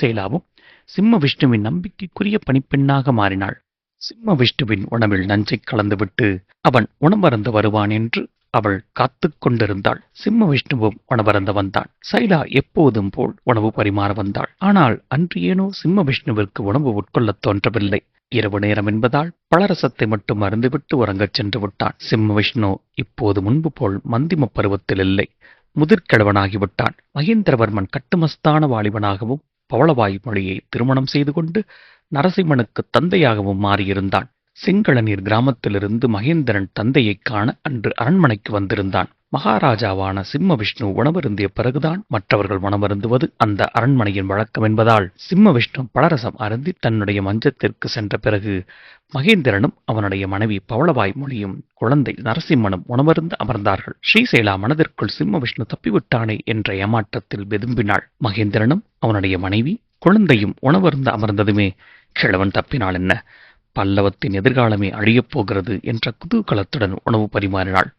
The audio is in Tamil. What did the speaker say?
சேலாவும் சிம்ம விஷ்ணுவின் நம்பிக்கைக்குரிய பணிப்பெண்ணாக மாறினாள். சிம்ம விஷ்ணுவின் உணவில் நஞ்சை கலந்துவிட்டு அவன் உணவருந்து வருவான் என்று அவள் காத்துக் கொண்டிருந்தாள். சிம்ம விஷ்ணுவும் உணவருந்த வந்தான். சைலா எப்போதும் போல் உணவு பரிமாற வந்தாள். ஆனால் அன்று ஏனோ சிம்ம விஷ்ணுவிற்கு உணவு உட்கொள்ளத் தோன்றவில்லை. இரவு நேரம் என்பதால் பலரசத்தை மட்டும் அருந்துவிட்டு உறங்கச் சென்று விட்டான். சிம்ம விஷ்ணு இப்போது முன்பு போல் மந்திம பருவத்தில் இல்லை. முதிர்கிழவனாகிவிட்டான். மகேந்திரவர்மன் கட்டுமஸ்தான வாலிபனாகவும் பவளவாய் மொழியை திருமணம் செய்து கொண்டு நரசிம்மனுக்கு தந்தையாகவும் மாறியிருந்தான். செங்கழநீர் கிராமத்திலிருந்து மகேந்திரன் தந்தையைக் காண அன்று அரண்மனைக்கு வந்திருந்தான். மகாராஜாவான சிம்ம விஷ்ணு உணவருந்திய பிறகுதான் மற்றவர்கள் உணவருந்துவது அந்த அரண்மனையின் வழக்கம் என்பதால் சிம்ம விஷ்ணு பலரசம் அருந்தி தன்னுடைய மஞ்சத்திற்கு சென்ற பிறகு மகேந்திரனும் அவனுடைய மனைவி பவளவாய் மொழியும் குழந்தை நரசிம்மனும் உணவருந்து அமர்ந்தார்கள். ஸ்ரீசைலா மனதிற்குள் சிம்ம விஷ்ணு தப்பிவிட்டானே என்ற ஏமாற்றத்தில் வெதும்பினாள். மகேந்திரனும் அவனுடைய மனைவி குழந்தையும் உணவருந்து அமர்ந்ததுமே கிழவன் தப்பினாள் என்ன? பல்லவத்தின் எதிர்காலமே அழியப் போகிறது என்ற குதூகலத்துடன் உணவு பரிமாறினாள்.